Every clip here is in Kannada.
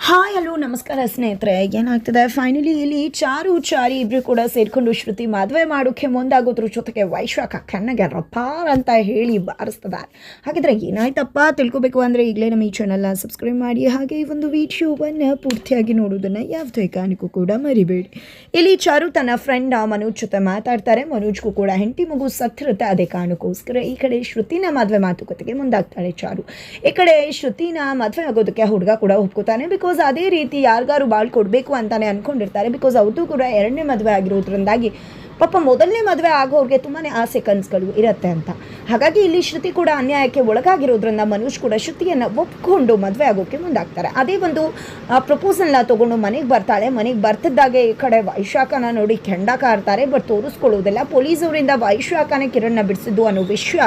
ಹಾಯ್ ಹಲೋ ನಮಸ್ಕಾರ ಸ್ನೇಹಿತರೆ. ಏನಾಗ್ತಿದೆ? ಫೈನಲಿ ಇಲ್ಲಿ ಚಾರು ಚಾರಿ ಇಬ್ರು ಕೂಡ ಸೇರ್ಕೊಂಡು ಶ್ರುತಿ ಮದುವೆ ಮಾಡೋಕ್ಕೆ ಮುಂದಾಗೋದ್ರ ಜೊತೆಗೆ ವೈಶಾಖ ಕಣ್ಣಗೆ ರಪಾರ್ ಅಂತ ಹೇಳಿ ಬಾರಿಸ್ತದೆ. ಹಾಗಿದ್ರೆ ಏನಾಯ್ತಪ್ಪ? ತಿಳ್ಕೊಬೇಕು ಅಂದರೆ ಈಗಲೇ ನಮ್ಮ ಈ ಚಾನಲ್ನ ಸಬ್ಸ್ಕ್ರೈಬ್ ಮಾಡಿ. ಹಾಗೆ ಈ ಒಂದು ವಿಡಿಯೋವನ್ನು ಪೂರ್ತಿಯಾಗಿ ನೋಡೋದನ್ನು ಯಾವುದೇ ಕಾರಣಕ್ಕೂ ಕೂಡ ಮರಿಬೇಡಿ. ಇಲ್ಲಿ ಚಾರು ತನ್ನ ಫ್ರೆಂಡ್ ಮನೋಜ್ ಜೊತೆ ಮಾತಾಡ್ತಾರೆ. ಮನೋಜ್ಗೂ ಕೂಡ ಹೆಂಡತಿ ಮಗು ಸತ್ತಿರುತ್ತೆ ಅದೇ ಕಾರಣಕ್ಕೋಸ್ಕರ ಈ ಕಡೆ ಶ್ರುತಿನ ಮದುವೆ ಮಾತುಕತೆಗೆ ಮುಂದಾಗ್ತಾಳೆ ಚಾರು. ಈ ಕಡೆ ಶ್ರುತಿನ ಮದುವೆ ಆಗೋದಕ್ಕೆ ಹುಡುಗ ಕೂಡ ಒಪ್ಕೋತಾನೆ. ಬಿಕಾಸ್ ಅದೇ ರೀತಿ ಯಾರಿಗಾರು ಬಾಳ್ ಕೊಡಬೇಕು ಅಂತಾನೆ ಅನ್ಕೊಂಡಿರ್ತಾರೆ. ಬಿಕಾಸ್ ಅವ್ರದ್ದು ಕೂಡ ಎರಡನೇ ಮದುವೆ ಆಗಿರೋದ್ರಿಂದಾಗಿ ಪಾಪ ಮೊದಲನೇ ಮದುವೆ ಆಗೋರಿಗೆ ತುಂಬಾ ಆಸೆ ಕನಸುಗಳು ಇರುತ್ತೆ ಅಂತ. ಹಾಗಾಗಿ ಇಲ್ಲಿ ಶ್ರುತಿ ಕೂಡ ಅನ್ಯಾಯಕ್ಕೆ ಒಳಗಾಗಿರೋದ್ರಿಂದ ಮನುಷ್ ಕೂಡ ಶ್ರುತಿಯನ್ನು ಒಪ್ಕೊಂಡು ಮದುವೆ ಆಗೋಕ್ಕೆ ಮುಂದಾಗ್ತಾರೆ. ಅದೇ ಒಂದು ಪ್ರಪೋಸಲ್ನ ತೊಗೊಂಡು ಮನೆಗೆ ಬರ್ತಾಳೆ. ಮನೆಗೆ ಬರ್ತಿದ್ದಾಗೆ ಈ ಕಡೆ ವೈಶಾಖನ ನೋಡಿ ಕೆಂಡ ಕಾರ್ತಾರೆ, ಬಟ್ ತೋರಿಸ್ಕೊಳ್ಳೋದಿಲ್ಲ. ಪೊಲೀಸವರಿಂದ ವೈಶಾಖನೇ ಕಿರಣ್ನ ಬಿಡಿಸಿದ್ದು ಅನ್ನೋ ವಿಷಯ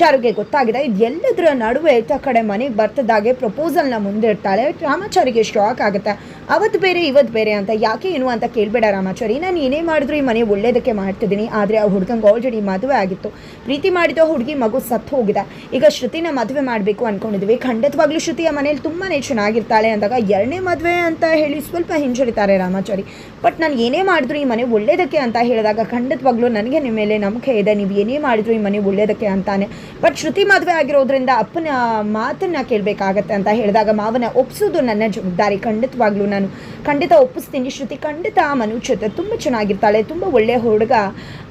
ಚಾರುಗೆ ಗೊತ್ತಾಗಿದೆ. ಇದೆಲ್ಲದರ ನಡುವೆ ಈತ ಕಡೆ ಮನೆಗೆ ಬರ್ತದಾಗೆ ಪ್ರಪೋಸಲ್ನ ಮುಂದಿಡ್ತಾಳೆ ರಾಮಾಚಾರಿಗೆ ಶಾಕ್ ಆಗುತ್ತೆ. ಅವತ್ತು ಬೇರೆ, ಇವತ್ತು ಬೇರೆ ಅಂತ ಯಾಕೆ ಏನು ಅಂತ ಕೇಳಬೇಡ ರಾಮಾಚಾರಿ. ನಾನು ಏನೇ ಮಾಡಿದ್ರು ಈ ಮನೆ ಒಳ್ಳೇದಕ್ಕೆ ಮಾಡ್ತಿದ್ದೀನಿ. ಆದರೆ ಆ ಹುಡುಗಂಗೆ ಆಲ್ರೆಡಿ ಮದುವೆ ಆಗಿತ್ತು. ಪ್ರೀತಿ ಮಾಡಿದ ಹುಡುಗಿ ಮಗು ಸತ್ತು ಹೋಗಿದೆ. ಈಗ ಶ್ರುತಿನ ಮದುವೆ ಮಾಡಬೇಕು ಅಂದ್ಕೊಂಡಿದ್ವಿ ಖಂಡಿತವಾಗ್ಲೂ ಶ್ರುತಿಯ ಮನೇಲಿ ತುಂಬಾ ಚೆನ್ನಾಗಿರ್ತಾಳೆ ಅಂದಾಗ ಎರಡನೇ ಮದುವೆ ಅಂತ ಹೇಳಿ ಸ್ವಲ್ಪ ಹಿಂಜರಿತಾರೆ ರಾಮಾಚಾರಿ. ಬಟ್ ನಾನು ಏನೇ ಮಾಡಿದ್ರು ಈ ಮನೆ ಒಳ್ಳೇದಕ್ಕೆ ಅಂತ ಹೇಳಿದಾಗ ಖಂಡಿತವಾಗ್ಲೂ ನನಗೆ ನಿಮ್ಮ ಮೇಲೆ ನಂಬಿಕೆ ಇದೆ. ನೀವು ಏನೇ ಮಾಡಿದ್ರು ಈ ಮನೆ ಒಳ್ಳೇದಕ್ಕೆ ಅಂತಾನೆ. ಬಟ್ ಶ್ರುತಿ ಮದುವೆ ಆಗಿರೋದ್ರಿಂದ ಅಪ್ಪನ ಮಾತನ್ನ ಕೇಳಬೇಕಾಗತ್ತೆ ಅಂತ ಹೇಳಿದಾಗ ಮಾವನ ಒಪ್ಪಿಸೋದು ನನ್ನ ಜವಾಬ್ದಾರಿ. ಖಂಡಿತವಾಗ್ಲೂ ನಾನು ಖಂಡಿತ ಒಪ್ಪಿಸ್ತೀನಿ. ಶ್ರುತಿ ಖಂಡಿತ ಮನು ಜೊತೆ ತುಂಬ ಚೆನ್ನಾಗಿರ್ತಾಳೆ. ತುಂಬ ಒಳ್ಳೆಯ ಹುಡುಗ.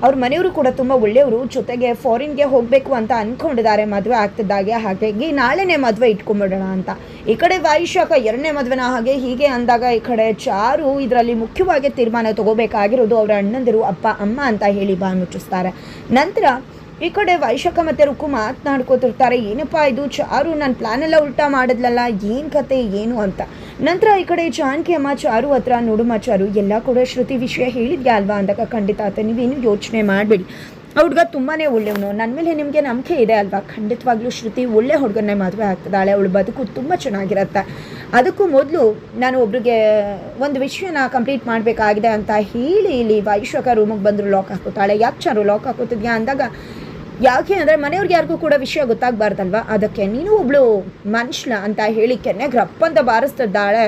ಅವ್ರ ಮನೆಯವರು ಕೂಡ ತುಂಬ ಒಳ್ಳೆಯವರು. ಜೊತೆಗೆ ಫಾರಿನ್ಗೆ ಹೋಗಬೇಕು ಅಂತ ಅಂದ್ಕೊಂಡಿದ್ದಾರೆ ಮದುವೆ ಆಗ್ತಿದ್ದಾಗೆ. ಹಾಗಾಗಿ ನಾಳೆನೇ ಮದುವೆ ಇಟ್ಕೊಂಡ್ಬಿಡೋಣ ಅಂತ. ಈ ಕಡೆ ವಾಯುಶಾಖ ಎರಡನೇ ಮದುವೆನ ಹಾಗೆ ಹೀಗೆ ಅಂದಾಗ ಈ ಕಡೆ ಚಾರು ಇದರಲ್ಲಿ ಮುಖ್ಯವಾಗಿ ತೀರ್ಮಾನ ತಗೋಬೇಕಾಗಿರೋದು ಅವರ ಅಣ್ಣಂದಿರು ಅಪ್ಪ, ಅಮ್ಮ ಅಂತ ಹೇಳಿ ಬಾ ಮುಚ್ಚಿಸ್ತಾರೆ. ನಂತರ ಈ ಕಡೆ ವೈಶಾಖ ಮತ್ತು ರುಕು ಮಾತನಾಡ್ಕೋತಿರ್ತಾರೆ. ಏನಪ್ಪಾ ಇದು? ಚಾರು ನನ್ನ ಪ್ಲಾನ್ ಎಲ್ಲ ಉಲ್ಟಾ ಮಾಡಿದ್ಲಲ್ಲ, ಏನು ಕತೆ, ಏನು ಅಂತ. ನಂತರ ಈ ಕಡೆ ಜಾನಕಿ ಅಮ್ಮ, ಚಾರು ಹತ್ರ ನೋಡುಮ ಚಾರು, ಎಲ್ಲ ಕೂಡ ಶ್ರುತಿ ವಿಷಯ ಹೇಳಿದ್ಯಾ ಅಲ್ವಾ ಅಂದಾಗ ಖಂಡಿತ ಆತ ನೀವೇನು ಯೋಚನೆ ಮಾಡಬೇಡಿ. ಆ ಹುಡುಗ ತುಂಬಾ ಒಳ್ಳೆಯವನು. ನನ್ನ ಮೇಲೆ ನಿಮಗೆ ನಂಬಿಕೆ ಇದೆ ಅಲ್ವಾ? ಖಂಡಿತವಾಗ್ಲೂ ಶ್ರುತಿ ಒಳ್ಳೆ ಹುಡುಗನೇ ಮದುವೆ ಆಗ್ತದಾಳೆ ಅವಳು ಬದುಕು ತುಂಬ ಚೆನ್ನಾಗಿರತ್ತೆ. ಅದಕ್ಕೂ ಮೊದಲು ನಾನು ಒಬ್ರಿಗೆ ಒಂದು ವಿಷಯನ ಕಂಪ್ಲೀಟ್ ಮಾಡಬೇಕಾಗಿದೆ ಅಂತ ಹೇಳಿ ಇಲ್ಲಿ ವೈಶ್ವಕ ರೂಮಿಗೆ ಬಂದರು ಲಾಕ್ ಹಾಕೋತಾಳೆ ಯಾಕೆ ಚಾರು ಲಾಕ್ ಹಾಕೋತಿದ್ಯಾ ಅಂದಾಗ ಯಾಕೆ ಅಂದರೆ ಮನೆಯವ್ರಿಗೆ ಯಾರಿಗೂ ಕೂಡ ವಿಷಯ ಗೊತ್ತಾಗಬಾರ್ದಲ್ವಾ? ಅದಕ್ಕೆ ನೀನು ಒಬ್ಳು ಮನುಷ್ಯನ ಅಂತ ಹೇಳಿ ಕೆನ್ನೆಗೆ ರಪ್ಪಂತ ಬಾರಿಸ್ತಿದ್ದಾಳೆ.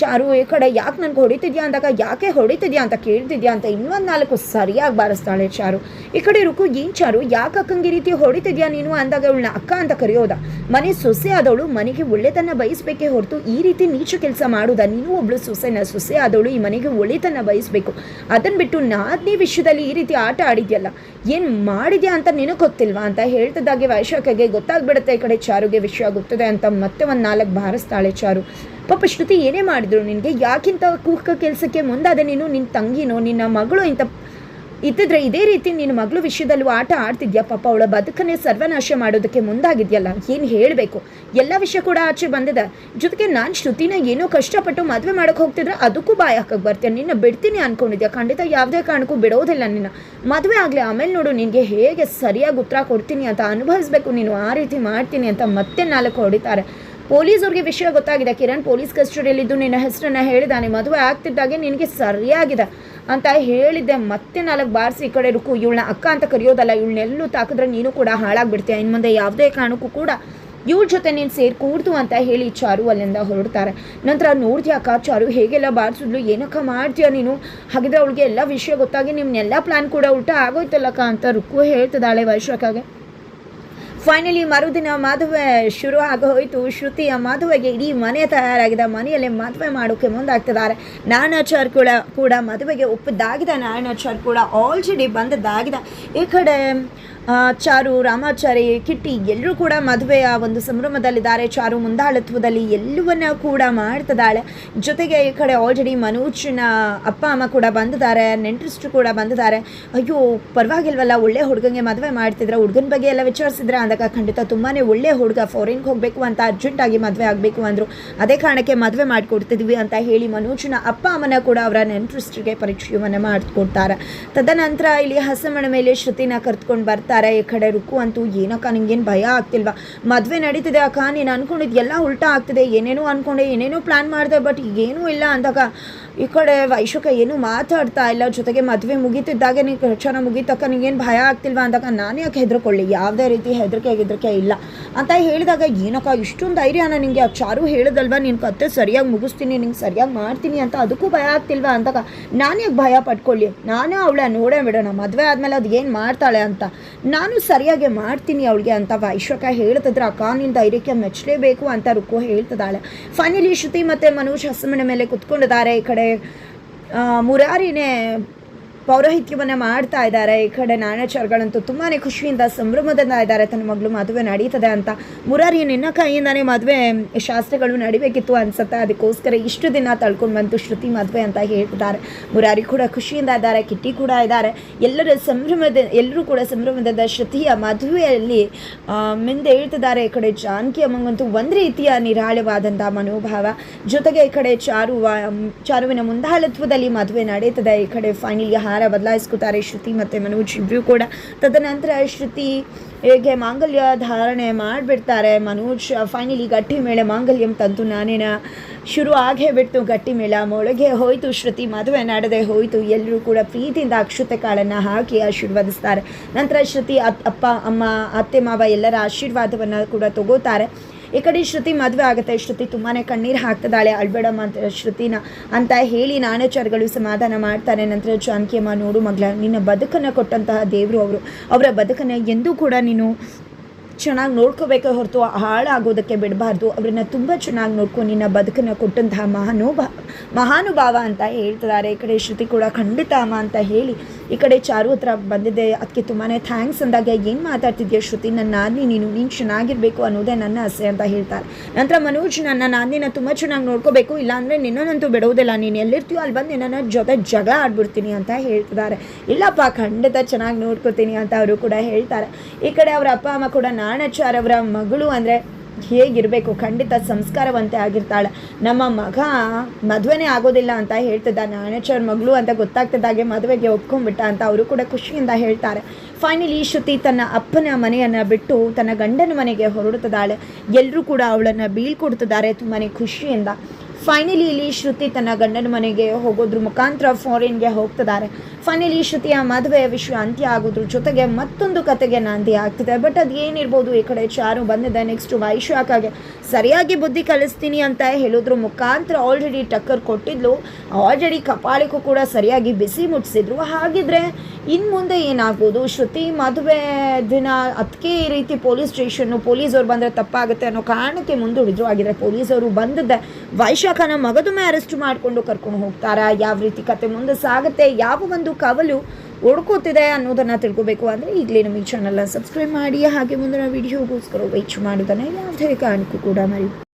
ಚಾರು ಈ ಕಡೆ ಯಾಕೆ ನನಗೆ ಹೊಡಿತಿದ್ಯಾ ಅಂದಾಗ, ಯಾಕೆ ಹೊಡಿತಿದ್ಯಾ ಅಂತ ಕೇಳ್ತಿದ್ಯಾ ಅಂತ ಇನ್ನೊಂದು ನಾಲ್ಕು ಸರಿಯಾಗಿ ಬಾರಿಸ್ತಾಳೆ ಚಾರು. ಈ ಕಡೆ ರುಕು, ಏನು ಚಾರು, ಯಾಕೆ ಅಕ್ಕಂಗೆ ರೀತಿ ಹೊಡಿತಿದ್ಯಾ ನೀನು ಅಂದಾಗ ಅವಳನ್ನ ಅಕ್ಕ ಅಂತ ಕರೆಯೋದ. ಮನೆ ಸೊಸೆ ಆದವಳು ಮನೆಗೆ ಒಳ್ಳೆತನ ಬಯಸ್ಬೇಕೇ ಹೊರತು ಈ ರೀತಿ ನೀಚ ಕೆಲಸ ಮಾಡೋದ. ನೀನು ಒಬ್ಳು ಸೊಸೆನ, ಸೊಸೆ ಆದವಳು ಈ ಮನೆಗೆ ಒಳ್ಳೆತನ ಬಯಸ್ಬೇಕು. ಅದನ್ನು ಬಿಟ್ಟು ನಾದನೇ ವಿಷಯದಲ್ಲಿ ಈ ರೀತಿ ಆಟ ಆಡಿದ್ಯಲ್ಲ, ಏನು ಮಾಡಿದ್ಯಾ ಅಂತ ನಿನಗೆ ಗೊತ್ತಿಲ್ವಾ ಅಂತ ಹೇಳ್ತಿದ್ದಾಗೆ ವೈಶಾಖಗೆ ಗೊತ್ತಾಗ್ಬಿಡುತ್ತೆ ಈ ಕಡೆ ಚಾರುಗೆ ವಿಷಯ ಆಗುತ್ತದೆ ಅಂತ ಮತ್ತೆ ಒಂದು ನಾಲ್ಕು ಬಾರಿಸ್ತಾಳೆ ಚಾರು. ಪಾಪ ಶ್ರುತಿ ಏನೇ ಮಾಡಿದ್ರು ನಿನಗೆ? ಯಾಕಿಂತ ಕೂಕ ಕೆಲಸಕ್ಕೆ ಮುಂದಾದ ನೀನು? ನಿನ್ನ ತಂಗಿನೋ, ನಿನ್ನ ಮಗಳು ಇಂಥ ಇದ್ದಿದ್ರೆ ಇದೇ ರೀತಿ ನಿನ್ನ ಮಗಳು ವಿಷಯದಲ್ಲೂ ಆಟ ಆಡ್ತಿದ್ಯಾ? ಪಾಪ ಅವಳ ಬದುಕನ್ನೇ ಸರ್ವನಾಶ ಮಾಡೋದಕ್ಕೆ ಮುಂದಾಗಿದ್ಯಲ್ಲ? ಏನು ಹೇಳಬೇಕು? ಎಲ್ಲ ವಿಷಯ ಕೂಡ ಆಚೆ ಬಂದಿದೆ. ಜೊತೆಗೆ ನಾನು ಶ್ರುತಿನ ಏನೋ ಕಷ್ಟಪಟ್ಟು ಮದುವೆ ಮಾಡೋಕೆ ಹೋಗ್ತಿದ್ರೆ ಅದಕ್ಕೂ ಬಾಯ ಹಾಕಕ್ಕೆ ಬರ್ತೀಯ? ನಿನ್ನ ಬಿಡ್ತೀನಿ ಅನ್ಕೊಂಡಿದ್ಯಾ? ಖಂಡಿತ ಯಾವುದೇ ಕಾರಣಕ್ಕೂ ಬಿಡೋದಿಲ್ಲ ನಿನ್ನ. ಮದುವೆ ಆಗಲಿ ಆಮೇಲೆ ನೋಡು, ನಿನಗೆ ಹೇಗೆ ಸರಿಯಾಗಿ ಉತ್ತರ ಕೊಡ್ತೀನಿ ಅಂತ ಅನುಭವಿಸ್ಬೇಕು ನೀನು. ಆ ರೀತಿ ಮಾಡ್ತೀನಿ ಅಂತ ಮತ್ತೆ ನಾಲ್ಕು ಹೊಡಿತಾರೆ. ಪೊಲೀಸವ್ರಿಗೆ ವಿಷಯ ಗೊತ್ತಾಗಿದೆ. ಕಿರಣ್ ಪೊಲೀಸ್ ಕಸ್ಟಡಿಯಲ್ಲಿದ್ದು ನಿನ್ನ ಹೆಸರನ್ನ ಹೇಳಿದಾನೆ. ಮದುವೆ ಆಗ್ತಿದ್ದಾಗೆ ನಿನಗೆ ಸರಿಯಾಗಿದೆ ಅಂತ ಹೇಳಿದ್ದೆ. ಮತ್ತೆ ನಾಲ್ಕು ಬಾರಿಸಿ ಈ ಕಡೆ ರುಕು. ಇವಳನ್ನ ಅಕ್ಕ ಅಂತ ಕರೆಯೋದಲ್ಲ, ಇವಳನ್ನೆಲ್ಲೂ ತಾಕಿದ್ರೆ ನೀನು ಕೂಡ ಹಾಳಾಗ್ಬಿಡ್ತೀಯ. ಇನ್ನು ಮುಂದೆ ಯಾವುದೇ ಕಾರಣಕ್ಕೂ ಕೂಡ ಇವಳ ಜೊತೆ ನೀನು ಸೇರಿ ಕೂಡ್ತು ಅಂತ ಹೇಳಿ ಚಾರು ಅಲ್ಲಿಂದ ಹೊರಡ್ತಾರೆ. ನಂತರ ನೋಡ್ತೀಯ ಅಕ್ಕ, ಚಾರು ಹೇಗೆಲ್ಲ ಬಾರಿಸಿದ್ಲು, ಏನಕ್ಕ ಮಾಡ್ತೀಯ ನೀನು? ಹಾಗಿದ್ರೆ ಅವಳಿಗೆ ಎಲ್ಲ ವಿಷಯ ಗೊತ್ತಾಗಿ ನಿಮ್ಮನ್ನೆಲ್ಲ ಪ್ಲ್ಯಾನ್ ಕೂಡ ಉಲ್ಟಾ ಆಗೋಯ್ತಲ್ಲಕ್ಕ ಅಂತ ರುಕ್ಕು ಹೇಳ್ತಿದ್ದಾಳೆ ವೈಶ್ವಕಾಗೆ ಫೈನಲಿ ಮರುದಿನ ಮದುವೆ ಶುರು ಆಗೋಯ್ತು ಶ್ರುತಿಯ ಮದುವೆಗೆ ಇಡೀ ಮನೆ ತಯಾರಾಗಿದೆ ಮನೆಯಲ್ಲೇ ಮದುವೆ ಮಾಡೋಕ್ಕೆ ಮುಂದಾಗ್ತಿದ್ದಾರೆ. ನಾರಾಯಣಾಚಾರ್ ಕೂಡ ಕೂಡ ಮದುವೆಗೆ ಒಪ್ಪಿದ್ದಾಗಿದೆ ನಾರಾಯಣಾಚಾರ್ ಕೂಡ ಆಲ್ರೆಡಿ ಬಂದದ್ದಾಗಿದೆ ಈ ಕಡೆ ಚಾರು, ರಾಮಾಚಾರಿ, ಕಿಟ್ಟಿ ಎಲ್ಲರೂ ಕೂಡ ಮದುವೆಯ ಒಂದು ಸಂಭ್ರಮದಲ್ಲಿದ್ದಾರೆ. ಚಾರು ಮುಂದಾಳತ್ವದಲ್ಲಿ ಎಲ್ಲವನ್ನ ಕೂಡ ಮಾಡ್ತಿದ್ದಾಳೆ. ಜೊತೆಗೆ ಈ ಕಡೆ ಆಲ್ರೆಡಿ ಮನೋಜ್ನ ಅಪ್ಪ, ಅಮ್ಮ ಕೂಡ ಬಂದಿದ್ದಾರೆ. ನೆಂಟರಿಸ್ಟರು ಕೂಡ ಬಂದಿದ್ದಾರೆ. ಅಯ್ಯೋ, ಪರವಾಗಿಲ್ವಲ್ಲ, ಒಳ್ಳೆ ಹುಡುಗಂಗೆ ಮದುವೆ ಮಾಡ್ತಿದ್ರೆ. ಹುಡುಗನ ಬಗ್ಗೆ ಎಲ್ಲ ವಿಚಾರಿಸಿದ್ರೆ ಅಂದಾಗ ಖಂಡಿತ ತುಂಬಾ ಒಳ್ಳೆ ಹುಡುಗ ಫಾರಿನ್ಗೆ ಹೋಗಬೇಕು ಅಂತ ಅರ್ಜೆಂಟಾಗಿ ಮದುವೆ ಆಗಬೇಕು ಅಂದರು. ಅದೇ ಕಾರಣಕ್ಕೆ ಮದುವೆ ಮಾಡಿಕೊಡ್ತಿದ್ವಿ ಅಂತ ಹೇಳಿ ಮನೋಜ್ನ ಅಪ್ಪ, ಅಮ್ಮನ ಕೂಡ ಅವರ ನೆಂಟರಿಸ್ಟ್ರಿಗೆ ಪರಿಚಯವನ್ನು ಮಾಡಿಕೊಡ್ತಾರೆ. ತದನಂತರ ಇಲ್ಲಿ ಹಸಮಣ ಮೇಲೆ ಶ್ರುತಿನ ಕರ್ತ್ಕೊಂಡು ಬರ್ತಾರೆ. ಇದ್ದಾರೆ ಈ ಕಡೆ ರುಕ್ಕು ಅಂತೂ ಏನಕ್ಕ ನಿಂಗೇನು ಭಯ ಆಗ್ತಿಲ್ವಾ? ಮದುವೆ ನಡೀತಿದೆ ಅಕ್ಕ, ನೀನು ಅಂದ್ಕೊಂಡಿದ್ದು ಎಲ್ಲ ಉಲ್ಟಾ ಆಗ್ತಿದೆ. ಏನೇನೋ ಅನ್ಕೊಂಡೆ, ಏನೇನೋ ಪ್ಲ್ಯಾನ್ ಮಾಡಿದೆ ಬಟ್ ಏನೂ ಇಲ್ಲ ಅಂದಾಗ ಈ ಕಡೆ ವೈಶುಕ ಏನು ಮಾತಾಡ್ತಾ ಇಲ್ಲ. ಜೊತೆಗೆ ಮದುವೆ ಮುಗೀತಿದ್ದಾಗ, ನೀನು ಕ್ಷಣ ಮುಗೀತಕ್ಕ, ನಿಂಗೇನು ಭಯ ಆಗ್ತಿಲ್ವಾ ಅಂದಾಗ ನಾನು ಯಾಕೆ ಹೆದರ್ಕೊಳ್ಳಿ? ಯಾವುದೇ ರೀತಿ ಹೆದರಿಕೆ ಹೆದರಿಕೆ ಇಲ್ಲ. ಅಂತ ಹೇಳಿದಾಗ ಏನಕ್ಕ, ಇಷ್ಟೊಂದು ಧೈರ್ಯನ ನಿಮಗೆ ಆ ಚಾರು ಹೇಳಿದಲ್ವಾ? ನಿನ್ನ ಕತ್ತೆ ಸರಿಯಾಗಿ ಮುಗಿಸ್ತೀನಿ, ನಿಂಗೆ ಸರಿಯಾಗಿ ಮಾಡ್ತೀನಿ ಅಂತ ಅದಕ್ಕೂ ಭಯ ಆಗ್ತಿಲ್ವಾ ಅಂದಾಗ ನಾನು ಯಾಕೆ ಭಯ ಪಡ್ಕೊಳ್ಳಿ ನಾನೇ ಅವಳ ನೋಡೇ ಬಿಡೋಣ. ಮದುವೆ ಆದಮೇಲೆ ಅದು ಏನು ಮಾಡ್ತಾಳೆ ಅಂತ. ನಾನು ಸರಿಯಾಗಿ ಮಾಡ್ತೀನಿ ಅವಳಿಗೆ ಅಂತ ವೈಶ್ವಕ ಹೇಳ್ತಿದ್ರೆ. ಆ ನಿನ್ನ ಧೈರ್ಯಕ್ಕೆ ಮೆಚ್ಚಲೇಬೇಕು ಅಂತ ರುಕ್ಕು ಹೇಳ್ತಿದ್ದಾಳೆ. ಫೈನಲಿ ಶ್ರುತಿ ಮತ್ತು ಮನೋಜ್ ಹಸಮಣೆ ಮೇಲೆ ಕುತ್ಕೊಂಡಿದ್ದಾರೆ. ಈ ಕಡೆ ಮುರಾರಿನೇ ಪೌರೋಹಿತ್ಯವನ್ನು ಮಾಡ್ತಾ ಇದ್ದಾರೆ. ಈ ಕಡೆ ನಾಣ್ಯಾಚಾರಗಳಂತೂ ತುಂಬಾ ಖುಷಿಯಿಂದ ಸಂಭ್ರಮದಿಂದ ಇದ್ದಾರೆ. ತನ್ನ ಮಗಳು ಮದುವೆ ನಡೀತದೆ ಅಂತ ಮುರಾರಿ ನಿನ್ನ ಕೈಯಿಂದಾನೇ ಮದುವೆ ಶಾಸ್ತ್ರಗಳು ನಡಿಬೇಕಿತ್ತು ಅನ್ಸುತ್ತೆ. ಅದಕ್ಕೋಸ್ಕರ ಇಷ್ಟು ದಿನ ತಳ್ಕೊಂಡು ಬಂತು ಶ್ರುತಿ ಮದುವೆ ಅಂತ ಹೇಳ್ತಿದ್ದಾರೆ. ಮುರಾರಿ ಕೂಡ ಖುಷಿಯಿಂದ ಇದ್ದಾರೆ. ಕಿಟ್ಟಿ ಕೂಡ ಇದ್ದಾರೆ. ಎಲ್ಲರ ಸಂಭ್ರಮದ, ಎಲ್ಲರೂ ಕೂಡ ಸಂಭ್ರಮದಿಂದ ಶ್ರುತಿಯ ಮದುವೆಯಲ್ಲಿ ಮುಂದೆ ಮಿಂದೆ ಹೇಳ್ತಿದ್ದಾರೆ. ಈ ಕಡೆ ಜಾನಕಿ ಅಮ್ಮಂಗಂತೂ ಒಂದು ರೀತಿಯ ನಿರಾಳವಾದಂಥ ಮನೋಭಾವ. ಜೊತೆಗೆ ಈ ಕಡೆ ಚಾರು ಚಾರುವಿನ ಮುಂದಾಳತ್ವದಲ್ಲಿ ಮದುವೆ ನಡೀತದೆ ಈ ಕಡೆ ಫೈನಲಿ ಹಾರ ಬದಲಾಯಿಸ್ಕೊತಾರೆ ಶ್ರುತಿ ಮತ್ತು ಮನೋಜ್ ಇಬ್ಬರೂ ಕೂಡ. ತದನಂತರ ಶ್ರುತಿ ಹೇಗೆ ಮಾಂಗಲ್ಯ ಧಾರಣೆ ಮಾಡಿಬಿಡ್ತಾರೆ. ಮನೋಜ್ ಫೈನಲಿ ಗಟ್ಟಿ ಮೇಳೆ ಮಾಂಗಲ್ಯಂ ತಂತು ನಾನೇನ ಶುರು ಆಗೇ ಬಿಡ್ತು. ಗಟ್ಟಿ ಮೇಳ ಮೊಳಗೆ ಹೋಯಿತು. ಶ್ರುತಿ ಮದುವೆ ನಡೆದೇ ಹೋಯಿತು. ಎಲ್ಲರೂ ಕೂಡ ಪ್ರೀತಿಯಿಂದ ಅಕ್ಷತೆ ಕಾಳನ್ನು ಹಾಕಿ ಆಶೀರ್ವದಿಸ್ತಾರೆ. ನಂತರ ಶ್ರುತಿ ಅಪ್ಪ, ಅಮ್ಮ, ಅತ್ತೆ, ಮಾವ ಎಲ್ಲರ ಆಶೀರ್ವಾದವನ್ನು ಕೂಡ ತಗೋತಾರೆ. ಈ ಕಡೆ ಶ್ರುತಿ ಮದುವೆ ಆಗುತ್ತೆ. ಶ್ರುತಿ ತುಂಬಾ ಕಣ್ಣೀರು ಹಾಕ್ತಿದ್ದಾಳೆ. ಅಳ್ಬೇಡಮ್ಮ ಅಂತ ಶ್ರುತಿನ ಅಂತ ಹೇಳಿ ನಾಣಚಾರ್ಗಳು ಸಮಾಧಾನ ಮಾಡ್ತಾರೆ. ನಂತರ ಜಾನಕಿಯಮ್ಮ ನೋಡು ಮಗಳ ನಿನ್ನ ಬದುಕನ್ನು ಕೊಟ್ಟಂತಹ ದೇವರು ಅವರು. ಅವರ ಬದುಕನ್ನು ಎಂದೂ ಕೂಡ ನೀನು ಚೆನ್ನಾಗಿ ನೋಡ್ಕೋಬೇಕೇ ಹೊರತು ಹಾಳಾಗೋದಕ್ಕೆ ಬಿಡಬಾರ್ದು. ಅವರನ್ನು ತುಂಬ ಚೆನ್ನಾಗಿ ನೋಡ್ಕೊಂಡು ನಿನ್ನ ಬದುಕನ್ನು ಕೊಟ್ಟಂತಹ ಮಹಾನುಭಾವ ಮಹಾನುಭಾವ ಅಂತ ಹೇಳ್ತಿದ್ದಾರೆ. ಈ ಕಡೆ ಶ್ರುತಿ ಕೂಡ ಖಂಡಿತ ಅಮ್ಮ ಅಂತ ಹೇಳಿ ಈ ಕಡೆ ಚಾರು ಹತ್ರ ಬಂದಿದ್ದೆ ಅದಕ್ಕೆ ತುಂಬಾ ಥ್ಯಾಂಕ್ಸ್ ಅಂದಾಗ ಏನು ಮಾತಾಡ್ತಿದ್ಯಾ ಶ್ರುತಿ? ನನ್ನ ನಾದಿನಿ ನೀನು ನೀನು ಚೆನ್ನಾಗಿರಬೇಕು ಅನ್ನೋದೇ ನನ್ನ ಆಸೆ ಅಂತ ಹೇಳ್ತಾರೆ. ನಂತರ ಮನೋಜ್ ನನ್ನ ನಾದಿನ ತುಂಬ ಚೆನ್ನಾಗಿ ನೋಡ್ಕೋಬೇಕು. ಇಲ್ಲಾಂದರೆ ನಿನ್ನನ್ನಂತೂ ಬಿಡೋದಿಲ್ಲ. ನೀನು ಎಲ್ಲಿರ್ತೀಯೋ ಅಲ್ಲಿ ಬಂದು ನನ್ನ ಜೊತೆ ಜಗಳ ಆಡ್ಬಿಡ್ತೀನಿ ಅಂತ ಹೇಳ್ತಿದ್ದಾರೆ. ಇಲ್ಲಪ್ಪ, ಖಂಡಿತ ಚೆನ್ನಾಗಿ ನೋಡ್ಕೋತೀನಿ ಅಂತ ಅವರು ಕೂಡ ಹೇಳ್ತಾರೆ. ಈ ಕಡೆ ಅವರ ಅಪ್ಪ, ಅಮ್ಮ ಕೂಡ ನಾಣಚಾರ್ ಅವರ ಮಗಳು ಅಂದರೆ ಹೇಗಿರಬೇಕು? ಖಂಡಿತ ಸಂಸ್ಕಾರವಂತೆ ಆಗಿರ್ತಾಳೆ. ನಮ್ಮ ಮಗ ಮದುವೆನೇ ಆಗೋದಿಲ್ಲ ಅಂತ ಹೇಳ್ತಿದ್ದ. ನಾಣಚಾರ್ ಮಗಳು ಅಂತ ಗೊತ್ತಾಗ್ತಿದ್ದಾಗೆ ಮದುವೆಗೆ ಒಪ್ಕೊಂಡ್ಬಿಟ್ಟ ಅಂತ ಅವರು ಕೂಡ ಖುಷಿಯಿಂದ ಹೇಳ್ತಾರೆ. ಫೈನಲಿ ಶ್ರುತಿ ತನ್ನ ಅಪ್ಪನ ಮನೆಯನ್ನು ಬಿಟ್ಟು ತನ್ನ ಗಂಡನ ಮನೆಗೆ ಹೊರಡುತ್ತಿದ್ದಾಳೆ. ಎಲ್ಲರೂ ಕೂಡ ಅವಳನ್ನು ಬೀಳ್ಕೊಡ್ತಿದ್ದಾರೆ ತುಂಬಾ ಖುಷಿಯಿಂದ. ಫೈನಲಿ ಇಲ್ಲಿ ಶ್ರುತಿ ತನ್ನ ಗಂಡನ ಮನೆಗೆ ಹೋಗೋದ್ರ ಮುಖಾಂತರ ಫಾರಿನ್ಗೆ ಹೋಗ್ತಿದ್ದಾರೆ. ಫೈನಲಿ ಶ್ರುತಿಯ ಮದುವೆ ವಿಶ್ವ ಅಂತ್ಯ ಆಗೋದ್ರ ಜೊತೆಗೆ ಮತ್ತೊಂದು ಕತೆಗೆ ನಾಂದಿ ಆಗ್ತಿದೆ. ಬಟ್ ಅದು ಏನಿರ್ಬೋದು, ಈ ಕಡೆ ಚಾರು ಬಂದಿದೆ. ನೆಕ್ಸ್ಟ್ ವೈಶಾಖಗೆ ಸರಿಯಾಗಿ ಬುದ್ಧಿ ಕಲಿಸ್ತೀನಿ ಅಂತ ಹೇಳೋದ್ರ ಮುಖಾಂತರ ಆಲ್ರೆಡಿ ಟಕ್ಕರ್ ಕೊಟ್ಟಿದ್ಲು. ಆಲ್ರೆಡಿ ಕಪಾಳಿಗೂ ಕೂಡ ಸರಿಯಾಗಿ ಬಿಸಿ ಮುಟ್ಟಿಸಿದ್ರು ಹಾಗಿದ್ರೆ ಇನ್ನು ಮುಂದೆ ಏನಾಗ್ಬೋದು? ಶ್ರುತಿ, ಮದುವೆ ದಿನ ಅದಕ್ಕೆ ಈ ರೀತಿ ಪೊಲೀಸ್ ಸ್ಟೇಷನ್ನು ಪೊಲೀಸವ್ರು ಬಂದರೆ ತಪ್ಪಾಗುತ್ತೆ ಅನ್ನೋ ಕಾರಣಕ್ಕೆ ಮುಂದೂಡಿದ್ರು. ಆಗಿದ್ರೆ ಪೊಲೀಸವರು ಬಂದದ್ದೆ ವೈಶಾಖನ ಮಗದುಮೆ ಅರೆಸ್ಟ್ ಮಾಡಿಕೊಂಡು ಕರ್ಕೊಂಡು ಹೋಗ್ತಾರಾ? ಯಾವ ರೀತಿ ಕತೆ ಮುಂದೆ ಸಾಗುತ್ತೆ? ಯಾವ ಒಂದು ಕವಲು ಹುಡ್ಕೋತಿದೆ ಅನ್ನೋದನ್ನು ತಿಳ್ಕೊಬೇಕು ಅಂದರೆ ಈಗಲೇ ನಮ್ಮ ಈ ಚಾನಲ್ನ ಸಬ್ಸ್ಕ್ರೈಬ್ ಮಾಡಿ. ಹಾಗೆ ಮುಂದಿನ ವಿಡಿಯೋಗೋಸ್ಕರ ವೆಯ್ಟ್ ಮಾಡೋದನ್ನು ಯಾವುದೇ ಕಾರಣಕ್ಕೂ ಕೂಡ ಮರಿ